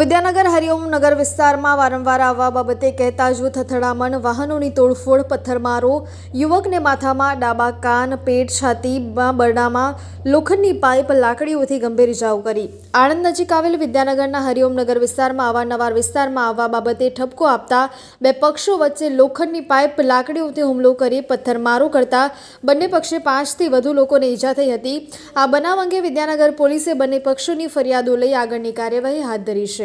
વિદ્યાનગર હરિઓમ નગર વિસ્તારમાં વારંવાર આવવા બાબતે કહેતા જૂથ અથડામણ વાહનોની તોડફોડ, પથ્થરમારો, યુવકને માથામાં ડાબા કાન, પેટ છાતીમાં બરડામાં લોખંડની પાઇપ, લાકડીઓથી ગંભીર ઇજાઓ કરી. આણંદ નજીક આવેલ વિદ્યાનગરના હરિઓમ નગર વિસ્તારમાં અવારનવાર વિસ્તારમાં આવવા બાબતે ઠપકો આપતા બે પક્ષો વચ્ચે લોખંડની પાઇપ, લાકડીઓથી હુમલો કરી પથ્થરમારો કરતા બંને પક્ષે પાંચથી વધુ લોકોને ઈજા થઈ હતી. આ બનાવ અંગે વિદ્યાનગર પોલીસે બંને પક્ષોની ફરિયાદો લઈ આગળની કાર્યવાહી હાથ ધરી છે.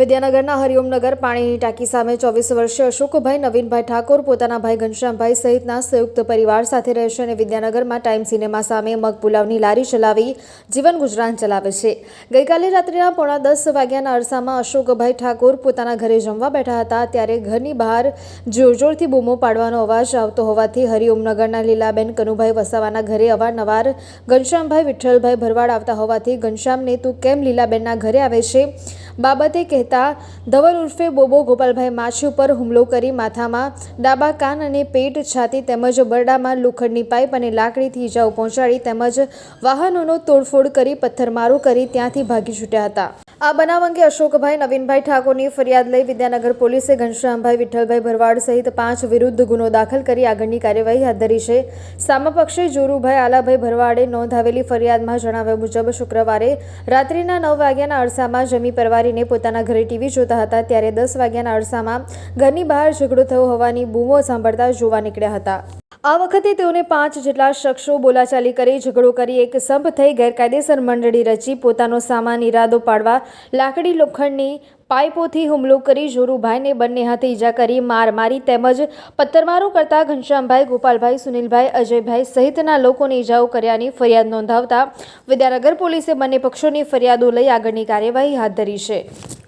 વિદ્યાનગરના હરિઓમનગર પાણીની ટાંકી સામે ચોવીસ વર્ષીય અશોકભાઈ, નવીનભાઈ ઠાકોર, પોતાના ભાઈ ઘનશ્યામભાઈ સહિતના સંયુક્ત પરિવાર સાથે રહે છે અને વિદ્યાનગરમાં ટાઈમ સિનેમા સામે મગ પુલાવની લારી ચલાવી જીવન ગુજરાન ચલાવે છે. ગઈકાલે રાત્રિના પોણા દસ વાગ્યાના અરસામાં અશોકભાઈ ઠાકોર પોતાના ઘરે જમવા બેઠા હતા, ત્યારે ઘરની બહાર જોરજોરથી બૂમો પાડવાનો અવાજ આવતો હોવાથી હરિઓમનગરના લીલાબેન કનુભાઈ વસાવાના ઘરે અવારનવાર ઘનશ્યામભાઈ વિઠ્ઠલભાઈ ભરવાડ આવતા હોવાથી ઘનશ્યામને, તું કેમ લીલાબેનના ઘરે આવે છે? બાબતે કહેતા ધવલ ઉર્ફે બોબો ગોપાલભાઈ માછી ઉપર હુમલો કરી માથામાં ડાબા કાન અને પેટ છાતી તેમજ બરડામાં લોખંડની પાઇપ અને લાકડીથી ઈજાઓ પહોંચાડી તેમજ વાહનોનો તોડફોડ કરી પથ્થરમારો કરી ત્યાંથી ભાગી છૂટ્યા હતા. આ બનાવ અંગે અશોકભાઈ, નવીનભાઈ ઠાકોરની ફરિયાદ લઈ વિદ્યાનગર પોલીસે ઘનશ્યામભાઈ, વિઠ્ઠલભાઈ ભરવાડ સહિત પાંચ વિરુદ્ધ ગુનો દાખલ કરી આગળની કાર્યવાહી હાથ ધરી છે. સામા જોરુભાઈ આલાભાઈ ભરવાડે નોંધાવેલી ફરિયાદમાં જણાવ્યા મુજબ શુક્રવારે રાત્રિના નવ વાગ્યાના અરસામાં જમી પરવારીને પોતાના ઘરે ટીવી જોતા હતા. ત્યારે દસ વાગ્યાના અરસામાં ઘરની બહાર ઝઘડો થયો હોવાની બૂમો સાંભળતા જોવા નીકળ્યા હતા. આ વખતે તેઓને પાંચ જેટલા શખ્સો બોલાચાલી કરી, ઝઘડો કરી એક સંપ થઈ ગેરકાયદેસર મંડળી રચી પોતાનો સામાન ઈરાદો પાડવા લાકડી લોખંડની પાઇપોથી હુમલો કરી જોરુભાઈને બંને હાથે ઈજા કરી માર મારી તેમજ પથ્થરમારો કરતા ઘનશ્યામભાઈ, ગોપાલભાઈ, સુનિલભાઈ, અજયભાઈ સહિતના લોકોને ઈજાઓ કર્યાની ફરિયાદ નોંધાવતા વિદ્યાનગર પોલીસે બંને પક્ષોની ફરિયાદો લઈ આગળની કાર્યવાહી હાથ ધરી છે.